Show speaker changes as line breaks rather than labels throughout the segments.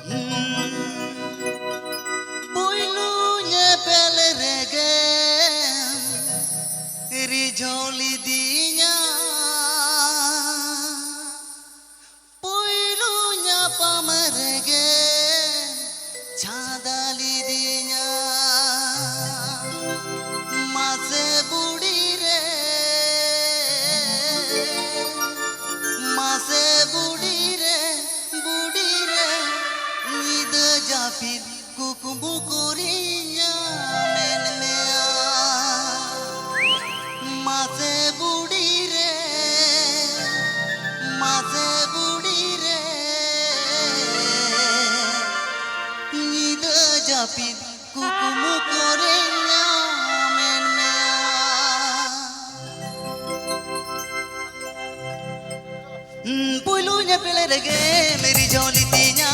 Mm. পীর কুকুবু করিয়া মেলমেয়া মাঝে বুড়ি রে মাঝে বুড়ি রে। ঈদ জাপির কুকুমু করিয়া পুলু পেলে রে গে, মেরি
জলি তিনা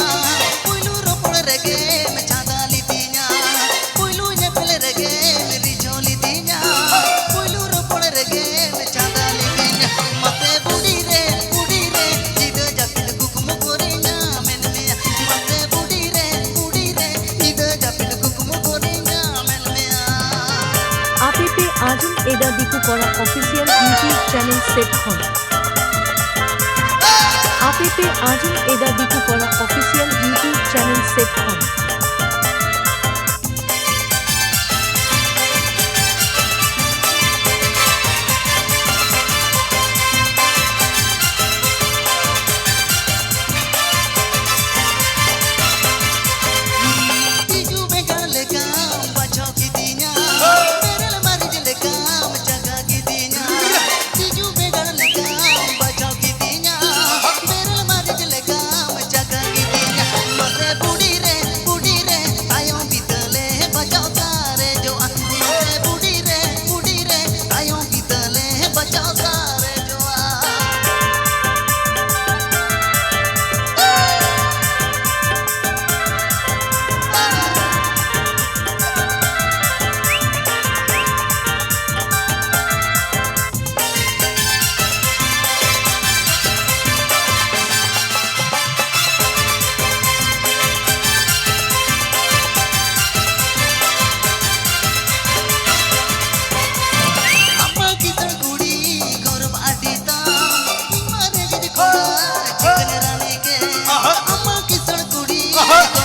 এডা দিকু করা অফিসিয়াল ইউটিউব চ্যানেল সেট হন আপেতে আজও এডা দিকু করা অফিসিয়াল ইউটিউব চ্যানেল সেট হন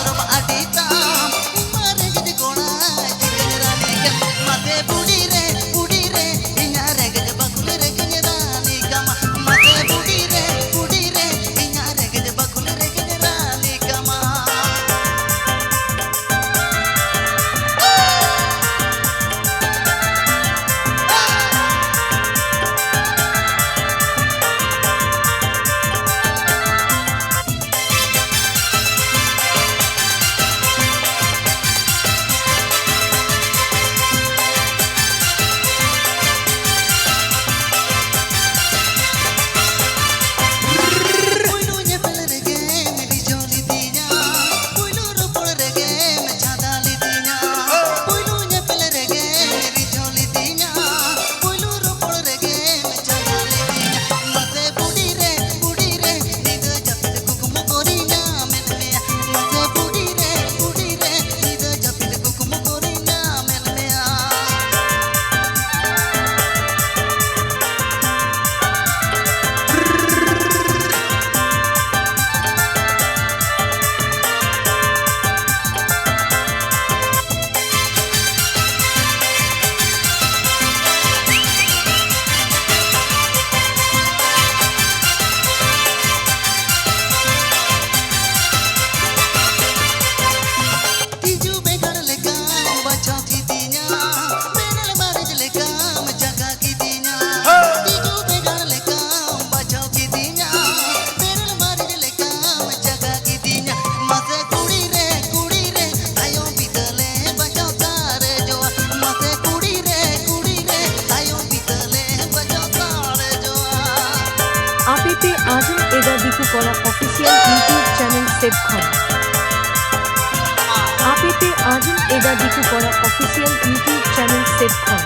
பாடும் அடி করা অফিসিয়াল ইউটিউব চ্যানেল সেভ খান আপেতে আজম এদা দিকে করা অফিসিয়াল ইউটিউব চ্যানেল সেভ খান